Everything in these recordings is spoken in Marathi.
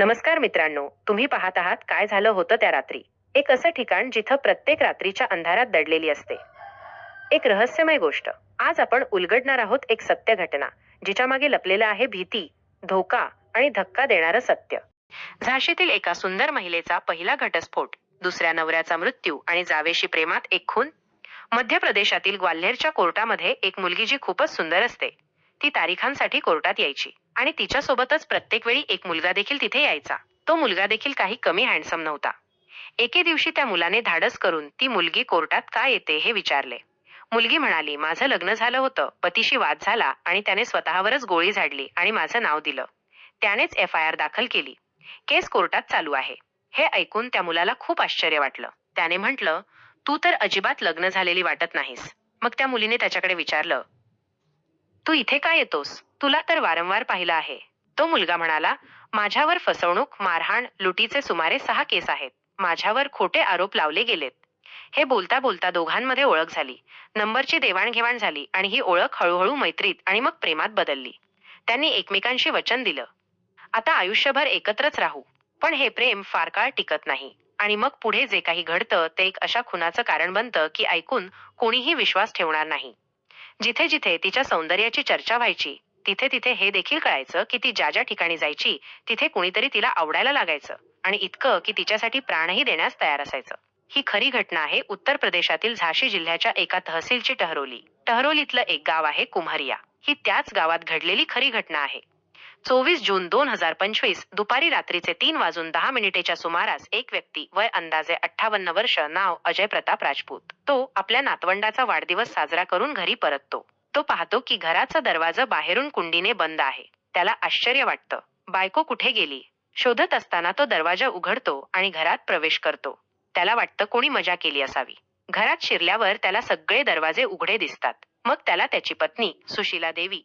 नमस्कार मित्रांनो तुम्ही पाहत आहात काय झालं होतं त्या रात्री? एक असं ठिकाण जिथं प्रत्येक रात्रीच्या अंधारात दडलेली असते. एक रहस्यमय गोष्ट. आज आपण उलगडणार आहोत एक सत्य घटना जिच्या मागे लपलेलं आहे भीती धोका आणि धक्का देणारं सत्य. झाशीतील एका सुंदर महिलेचा पहिला घटस्फोट दुसऱ्या नवऱ्याचा मृत्यू आणि जावेशी प्रेमात एक खून. मध्य प्रदेशातील ग्वाल्हेरच्या कोर्टामध्ये एक मुलगी जी खूपच सुंदर असते. ती तारीखांसाठी कोर्टात यायची. आणि तिच्यासोबतच प्रत्येक वेळी एक मुलगा देखील तिथे यायचा. तो मुलगा देखील काही कमी हँडसम नव्हता. एके दिवशी त्या मुलाने धाडस करून ती मुलगी कोर्टात का येते हे विचारले. मुलगी म्हणाली माझं लग्न झालं होतं. पतीशी वाद झाला आणि त्याने स्वतःवरच गोळी झाडली आणि माझं नाव दिलं. त्यानेच एफ आय आर दाखल केली. केस कोर्टात चालू आहे. हे ऐकून त्या मुलाला खूप आश्चर्य वाटलं. त्याने म्हटलं तू तर अजिबात लग्न झालेली वाटत नाहीस. मग त्या मुलीने त्याच्याकडे विचारलं तू इथे का येतोस? तुला तर वारंवार पाहिलं आहे. तो मुलगा म्हणाला माझ्यावर फसवणूक मारहाण लुटीचे सुमारे सहा केस आहेत. माझ्यावर खोटे आरोप लावले गेलेत. हे बोलता बोलता दोघांमध्ये ओळख झाली. नंबरची देवाणघेवाण झाली आणि ही ओळख हळूहळू मैत्रीत आणि मग प्रेमात बदलली. त्यांनी एकमेकांशी वचन दिलं. आता आयुष्यभर एकत्रच राहू. पण हे प्रेम फार काळ टिकत नाही. आणि मग पुढे जे काही घडतं ते एक अशा खुनाचं कारण बनतं की ऐकून कोणीही विश्वास ठेवणार नाही. जिथे जिथे तिच्या सौंदर्याची चर्चा व्हायची तिथे तिथे हे देखील कळायचं की ती ज्या ज्या ठिकाणी जायची तिथे कुणीतरी तिला आवडायला लागायचं आणि इतकं की तिच्यासाठी प्राणही देण्यास तयार असायचं. ही खरी घटना आहे उत्तर प्रदेशातील झाशी जिल्ह्याच्या एका तहसीलची टहरोली. टहरोलीतलं एक गाव आहे कुम्हरिया. ही त्याच गावात घडलेली खरी घटना आहे. चोवीस जून दोन हजार पंचवीस दुपारी रात्रीचे तीन वाजून दहा मिनिटेच्या सुमारास एक व्यक्ती वय अंदाजे अठ्ठावन्न वर्ष नाव अजय प्रताप राजपूत. तो आपल्या नातवंडाचा वाढदिवस साजरा करून घरी परततो. तो पाहतो की घराचा दरवाजा बाहेरून कुंडीने बंद आहे. त्याला आश्चर्य वाटतं. बायको कुठे गेली? शोधत असताना तो दरवाजा उघडतो आणि घरात प्रवेश करतो. त्याला वाटतं कोणी मजा केली असावी. घरात शिरल्यावर त्याला सगळे दरवाजे उघडे दिसतात. मग त्याला त्याची पत्नी सुशीला देवी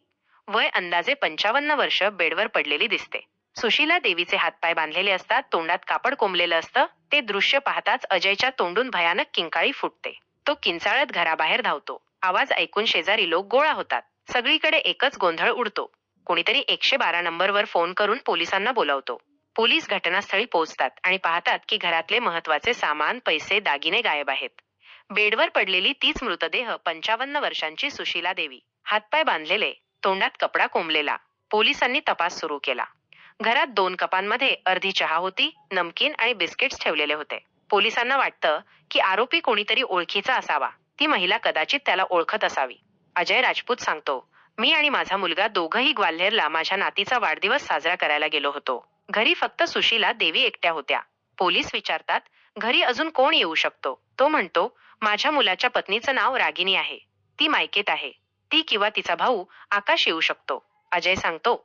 वय अंदाजे पंचावन्न वर्ष बेडवर पडलेली दिसते. सुशीला देवीचे हातपाय बांधलेले असतात तोंडात कापड कोंबलेलं असतं ते दृश्य पाहताच अजयच्या तोंडून भयानक किंकाळी फुटते. तो किंचाळत घराबाहेर धावतो. आवाज ऐकून शेजारी लोक गोळा होतात. सगळीकडे एकच गोंधळ उडतो. कोणीतरी एकशे बारा नंबरवर फोन करून पोलिसांना बोलावतो. पोलीस घटनास्थळी पोहोचतात आणि पाहतात की घरातले महत्त्वाचे सामान पैसे दागिने गायब आहेत. बेडवर पडलेली तीच मृतदेह पंचावन्न वर्षांची सुशीला देवी. हातपाय बांधलेले तोंडात कपडा कोंबलेला. पोलिसांनी तपास सुरू केला. घरात दोन कपांमध्ये अर्धी चहा होती नमकीन आणि बिस्किट्स ठेवलेले होते. पोलिसांना वाटतं की आरोपी कोणीतरी ओळखीचा असावा. ती महिला कदाचित त्याला ओळखत असावी. अजय राजपूत सांगतो मी आणि माझा मुलगा दोघंही ग्वाल्हेरला माझ्या नातीचा वाढदिवस साजरा करायला गेलो होतो. घरी फक्त सुशीला देवी एकट्या होत्या. पोलीस विचारतात घरी अजून कोण येऊ शकतो? तो म्हणतो माझ्या मुलाच्या पत्नीचं नाव रागिनी आहे. ती मायकेत आहे. ती किंवा तिचा भाऊ आकाश येऊ शकतो. अजय सांगतो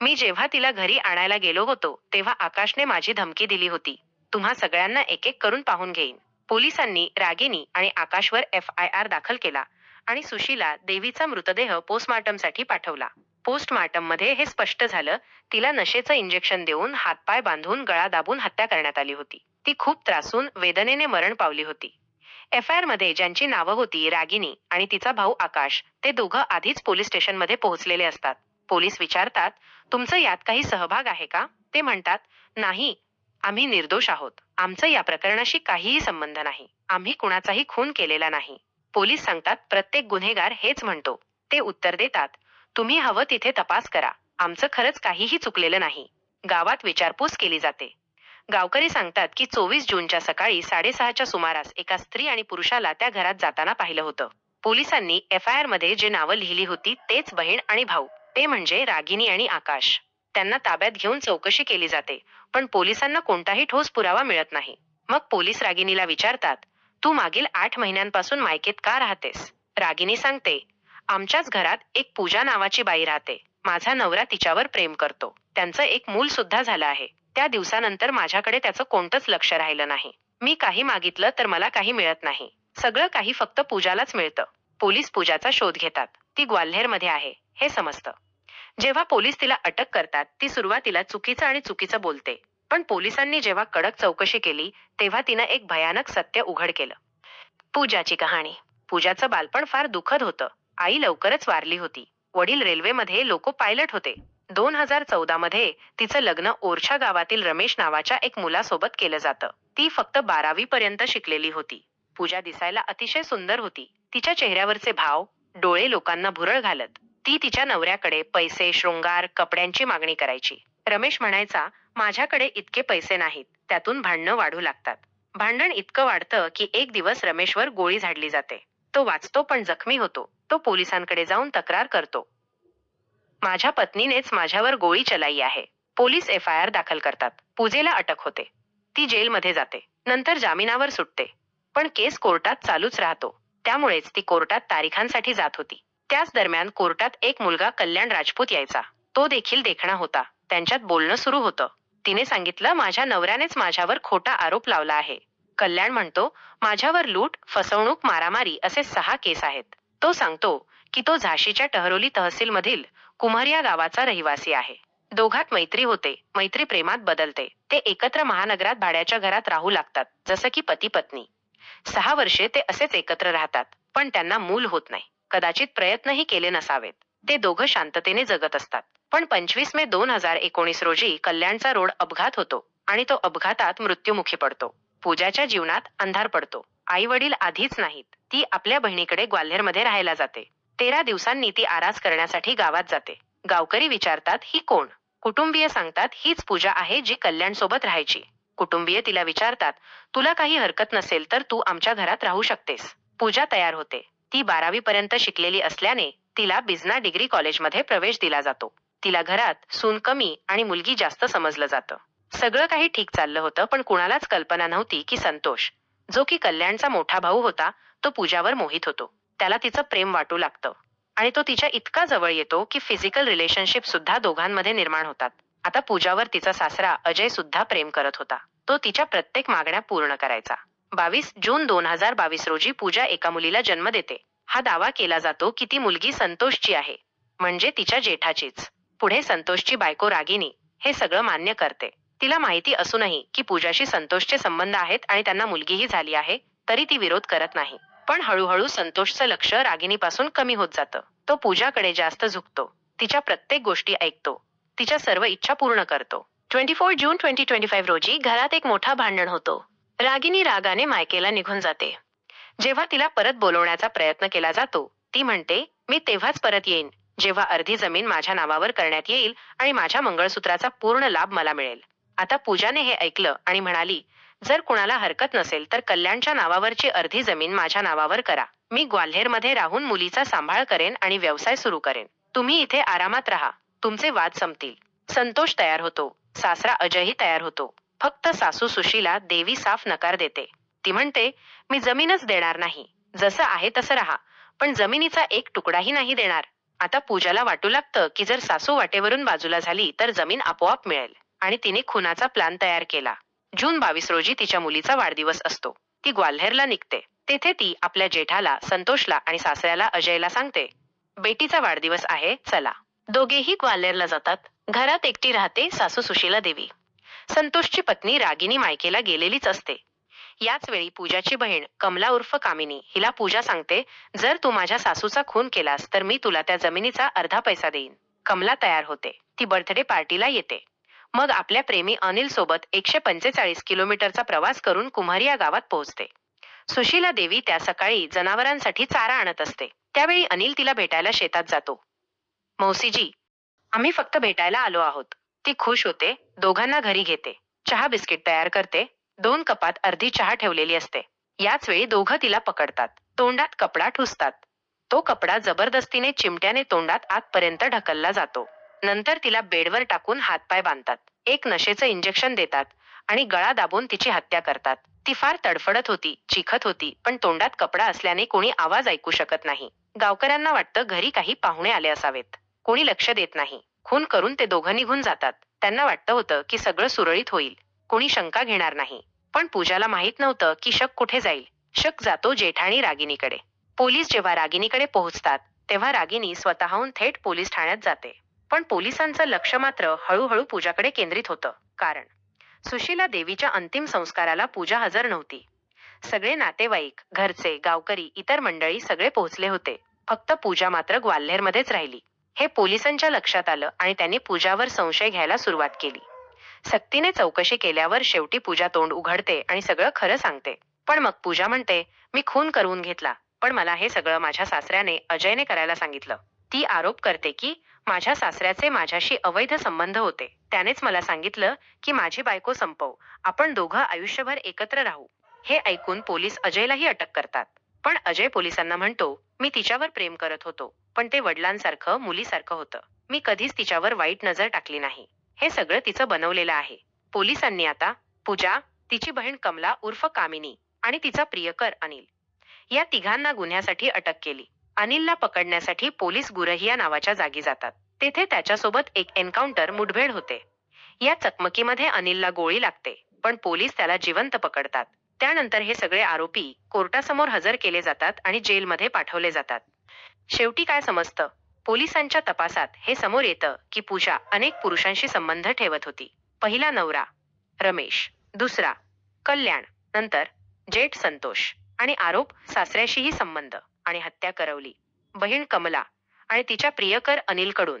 मी जेव्हा तिला घरी आणायला गेलो होतो तेव्हा आकाशने माझी धमकी दिली होती. तुम्हा सगळ्यांना एक एक करून पाहून घेईन. पोलिसांनी रागिनी आणि आकाशवर एफ आय आर दाखल केला आणि सुशीला देवीचा मृतदेह पोस्टमार्टमसाठी पाठवला. पोस्टमार्टममध्ये हे स्पष्ट झालं तिला नशेचं इंजेक्शन देऊन हातपाय बांधून गळा दाबून हत्या करण्यात आली होती. ती खूप त्रासून वेदनेने मरण पावली होती. एफ आय आरमध्ये ज्यांची नावं होती रागिनी आणि तिचा भाऊ आकाश ते दोघं आधीच पोलीस स्टेशनमध्ये पोहोचलेले असतात. पोलीस विचारतात तुमचं यात काही सहभाग आहे का? ते म्हणतात नाही आम्ही निर्दोष आहोत. आमचं या प्रकरणाशी काहीही संबंध नाही. आम्ही कुणाचाही खून केलेला नाही. पोलीस सांगतात प्रत्येक गुन्हेगार हेच म्हणतो. ते उत्तर देतात तुम्ही हवं तिथे तपास करा. आमचं खरंच काहीही चुकलेलं नाही. गावात विचारपूस केली जाते. गावकरी सांगतात की चोवीस जूनच्या सकाळी साडेसहाच्या सुमारास एका स्त्री आणि पुरुषाला त्या घरात जाताना पाहिलं होतं. पोलिसांनी एफ आय आरमध्ये जे नावं लिहिली होती तेच बहीण आणि भाऊ. ते म्हणजे रागिनी आणि आकाश. त्यांना ताब्यात घेऊन चौकशी केली जाते पण पोलिसांना कोणताही ठोस पुरावा मिळत नाही. मग पोलीस रागिनीला विचारतात तू मागील आठ महिन्यांपासून मायकेत का राहतेस? रागिनी सांगते आमच्याच घरात एक पूजा नावाची बाई राहते. माझा नवरा तिच्यावर प्रेम करतो. त्यांचं एक मूल सुद्धा झालं आहे. त्या दिवसानंतर माझ्याकडे त्याचं कोणतंच लक्ष राहिलं नाही. मी काही मागितलं तर मला काही मिळत नाही. सगळं काही फक्त पूजालाच मिळतं. पोलीस पूजाचा शोध घेतात. ती ग्वाल्हेरमध्ये आहे हे समजतं. जेव्हा पोलीस तिला अटक करतात ती सुरुवातीला चुकीचं आणि चुकीचं बोलते. पण पोलिसांनी जेव्हा कडक चौकशी केली तेव्हा तिनं एक भयानक सत्य उघड केलं. पूजाची कहाणी. पूजाचं बालपण फार दुःखद होतं. आई लवकरच वारली होती. वडील रेल्वेमध्ये लोको पायलट होते. दोन हजार चौदा मध्ये तिचं लग्न ओरछा गावातील रमेश नावाच्या एक मुलासोबत केलं जातं. ती फक्त बारावी पर्यंत शिकलेली होती. पूजा दिसायला अतिशय सुंदर होती. तिच्या चेहऱ्यावरचे भाव डोळे लोकांना भुरळ घालत. ती तिच्या नवऱ्याकडे पैसे शृंगार कपड्यांची मागणी करायची. रमेश म्हणायचा माझ्याकडे इतके पैसे नाहीत. त्यातून भांडणं वाढू लागतात. भांडण इतकं वाढतं की एक दिवस रमेशवर गोळी झाडली जाते. तो वाचतो पण जखमी होतो. तो पोलिसांकडे जाऊन तक्रार करतो. माझ्या पत्नीनेच माझ्यावर गोळी चलाई आहे. पोलीस एफ आय आर दाखल करतात. पूजेला अटक होते. ती जेलमध्ये जाते. नंतर जामिनावर सुटते. पण केस कोर्टात चालूच राहतो. त्यामुळेच ती कोर्टात तारीखांसाठी जात होती. त्याच दरम्यान कोर्टात एक मुलगा कल्याण राजपूत यायचा. तो देखील देखणा होता. त्यांच्यात बोलणं सुरू होतं. तिने सांगितलं माझ्या नवऱ्यानेच माझ्यावर खोटा आरोप लावला आहे. कल्याण म्हणतो माझ्यावर लूट फसवणूक मारामारी असे सहा केस आहेत. तो सांगतो की तो झाशीच्या टहरोली तहसील कुमार या गावाचा रहिवासी आहे. दोघात मैत्री होते. मैत्री प्रेमात बदलते. ते एकत्र महानगरात भाड्याच्या घरात राहू लागतात जसं की पती पत्नी सहा वर्षे ते असेच एकत्र राहतात पण त्यांना मूल होत नाही. कदाचित प्रयत्नही केले नसावेत. ते दोघं शांततेने जगत असतात. पण पंचवीस मे दोन हजार एकोणीस रोजी कल्याणचा रोड अपघात होतो आणि तो अपघातात मृत्युमुखी पडतो. पूजाच्या जीवनात अंधार पडतो. आई वडील आधीच नाहीत. ती आपल्या बहिणीकडे ग्वाल्हेरमध्ये राहायला जाते. तेरा दिवसांनी ती आरास करण्यासाठी गावात जाते. गावकरी विचारतात ही कोण? कुटुंबीय सांगतात हीच पूजा आहे जी कल्याण सोबत राहायची. कुटुंबीय तिला विचारतात तुला काही हरकत नसेल तर तू आमच्या घरात राहू शकतेस. पूजा तयार होते. ती बारावी पर्यंत शिकलेली असल्याने तिला बिझना डिग्री कॉलेजमध्ये प्रवेश दिला जातो. तिला घरात सून कमी आणि मुलगी जास्त समजलं जातं. सगळं काही ठीक चाललं होतं पण कुणालाच कल्पना नव्हती की संतोष जो की कल्याणचा मोठा भाऊ होता तो पूजावर मोहित होतो. त्याला तिचं प्रेम वाटू लागतं. आणि तो तिच्या इतका जवळ येतो की फिजिकल रिलेशनशिप सुद्धा दोघांमध्ये निर्माण होतात. आता पूजावर तिचा सासरा अजय सुद्धा प्रेम करत होता. तो तिच्या प्रत्येक मागण्या पूर्ण करायचा. बावीस जून दोन हजार बावीस रोजी पूजा एका मुलीला जन्म देते. हा दावा केला जातो की ती मुलगी संतोषची आहे. म्हणजे तिच्या जेठाचीच. पुढे संतोषची बायको रागिनी हे सगळं मान्य करते. तिला माहिती असूनही की पूजाशी संतोषचे संबंध आहेत आणि त्यांना मुलगीही झाली आहे तरी ती विरोध करत नाही. पण हळूहळू संतोषचं लक्ष रागिणीपासून कमी होत जातं. तो पूजाकडे जास्त झुकतो. तिच्या प्रत्येक गोष्टी ऐकतो. तिच्या सर्व इच्छा पूर्ण करतो. Twenty four June twenty twenty five रोजी घरात एक मोठा भांडण होतो. रागिनी रागाने मायकेला निघून जाते. जेव्हा तिला परत बोलवण्याचा प्रयत्न केला जातो ती म्हणते मी तेव्हाच परत येईन जेव्हा अर्धी जमीन माझ्या नावावर करण्यात येईल आणि माझ्या मंगळसूत्राचा पूर्ण लाभ मला मिळेल. आता पूजाने हे ऐकलं आणि म्हणाली जर कुणाला हरकत नसेल तर कल्याणच्या नावावरची अर्धी जमीन माझ्या नावावर करा. मी ग्वाल्हेरमध्ये राहून मुलीचा सांभाळ करेन आणि व्यवसाय सुरू करेन. तुम्ही इथे आरामात राहा. तुमचे वाद संपतील. संतोष तयार होतो. सासरा अजयही तयार होतो. फक्त सासू सुशीला देवी साफ नकार देते. ती म्हणते मी जमीनच देणार नाही. जसं आहे तसं राहा. पण जमिनीचा एक तुकडाही नाही देणार. आता पूजाला वाटू लागतं की जर सासू वाटेवरून बाजूला झाली तर जमीन आपोआप मिळेल. आणि तिने खुनाचा प्लान तयार केला. जून बावीस रोजी तिच्या मुलीचा वाढदिवस असतो. ती ग्वाल्हेरला निघते. तेथे ती आपल्या जेठाला संतोषला आणि सासऱ्याला अजयला सांगते बेटीचा वाढदिवस आहे चला. दोघेही ग्वाल्हेरला जातात. घरात एकटी राहते सासू सुशीला देवी. संतोषची पत्नी रागिनी मायकेला गेलेलीच असते. याच वेळी पूजाची बहीण कमला उर्फ कामिनी हिला पूजा सांगते जर तू माझ्या सासूचा खून केलास तर मी तुला त्या जमिनीचा अर्धा पैसा देईन. कमला तयार होते. ती बर्थडे पार्टीला येते. मग आपल्या प्रेमी अनिल सोबत एकशे पंचेचाळीस किलोमीटरचा प्रवास करून कुम्हारिया गावात पोहोचते. सुशीला देवी त्या सकाळी जनावरांसाठी चारा आणत असते. त्यावेळी अनिल तिला भेटायला शेतात जातो. मौसीजी आम्ही फक्त भेटायला आलो आहोत. ती खुश होते दोघांना घरी घेते. चहा बिस्किट तयार करते. दोन कपात अर्धी चहा ठेवलेली असते. याच वेळी दोघं तिला पकडतात. तोंडात कपडा ठुसतात. तो कपडा जबरदस्तीने चिमट्याने तोंडात आतपर्यंत ढकलला जातो. नंतर तिला बेडवर टाकून हातपाय बांधतात. एक नशेचं इंजेक्शन देतात आणि गळा दाबून तिची हत्या करतात. ती फार तडफडत होती चिखत होती पण तोंडात कपडा असल्याने कोणी आवाज ऐकू शकत नाही. गावकऱ्यांना वाटतं घरी काही पाहुणे आले असावेत. कोणी लक्ष देत नाही. खून करून ते दोघं निघून जातात. त्यांना वाटतं होतं की सगळं सुरळीत होईल. कोणी शंका घेणार नाही. पण पूजाला माहीत नव्हतं की शक कुठे जाईल. शक जातो जेठाणी रागिनीकडे पोलीस जेव्हा रागिनीकडे पोहोचतात तेव्हा रागिनी स्वतःहून थेट पोलीस ठाण्यात जाते. पण पोलिसांचं लक्ष मात्र हळूहळू पूजाकडे केंद्रित होतं. कारण सुशीला देवीच्या अंतिम संस्काराला पूजा हजर नव्हती. सगळे नातेवाईक घरचे गावकरी इतर मंडळी सगळे पोहोचले होते. फक्त पूजा मात्र ग्वाल्हेरमध्येच राहिली. हे पोलिसांच्या लक्षात आलं आणि त्यांनी पूजावर संशय घ्यायला सुरुवात केली. सक्तीने चौकशी केल्यावर शेवटी पूजा तोंड उघडते आणि सगळं खरं सांगते. पण मग पूजा म्हणते मी खून करून घेतला पण मला हे सगळं माझ्या सासऱ्याने अजयने करायला सांगितलं. ती आरोप करते की माझ्या सासऱ्याचे माझ्याशी अवैध संबंध होते. त्यानेच मला सांगितलं की माझी बायको संपव. आपण दोघं आयुष्यभर एकत्र राहू. हे ऐकून पोलीस अजयलाही अटक करतात. पण अजय पोलिसांना म्हणतो मी तिच्यावर प्रेम करत होतो. पण ते वडिलांसारखं मुलीसारखं होतं. मी कधीच तिच्यावर वाईट नजर टाकली नाही. हे सगळं तिचं बनवलेलं आहे. पोलिसांनी आता पूजा तिची बहीण कमला उर्फ कामिनी आणि तिचा प्रियकर अनिल या तिघांना गुन्ह्यासाठी अटक केली. अनिलला पकडण्यासाठी पोलीस गुरहिया नावाच्या जागी जातात. तेथे त्याच्यासोबत एक एन्काउंटर मुठभेड होते. या चकमकीमध्ये अनिलला गोळी लागते पण पोलीस त्याला जिवंत पकडतात. त्यानंतर हे सगळे आरोपी कोर्टासमोर हजर केले जातात आणि जेलमध्ये पाठवले जातात. शेवटी काय समजतं? पोलिसांच्या तपासात हे समोर येतं की पूजा अनेक पुरुषांशी संबंध ठेवत होती. पहिला नवरा रमेश. दुसरा कल्याण. नंतर जेठ संतोष. आणि आरोप सासऱ्याशीही संबंध. आणि हत्या करवली. बहीण कमला आणि तिच्या प्रियकर अनिलकडून.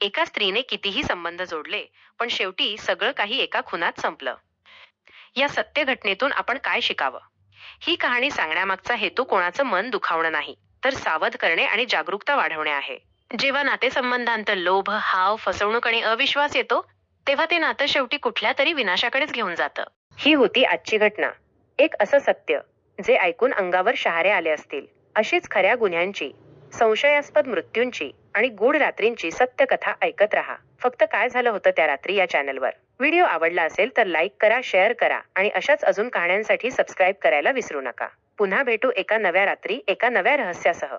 एका स्त्रीने कितीही संबंध जोडले पण शेवटी सगळं काही एका खुनात संपलं. या सत्य घटनेतून आपण काय शिकावं? ही कहाणी सांगण्यामागचा हेतू कोणाचं मन दुखावणं नाही तर सावध करणे आणि जागरूकता वाढवणे आहे. जेव्हा नातेसंबंधांत लोभ हाव फसवणूक आणि अविश्वास येतो तेव्हा ते नातं शेवटी कुठल्या तरी विनाशाकडेच घेऊन जातं. ही होती आजची घटना. एक असं सत्य जे ऐकून अंगावर शहारे आले असतील. अशीच खऱ्या गुन्ह्यांची संशयास्पद मृत्यूंची आणि गूढ रात्रींची सत्य कथा ऐकत राहा. फक्त काय झालं होतं त्या रात्री या चॅनलवर? व्हिडिओ आवडला असेल तर लाईक करा शेअर करा आणि अशाच अजून कहाण्यांसाठी सबस्क्राईब करायला विसरू नका. पुन्हा भेटू एका नव्या रात्री एका नव्या रहस्यासह.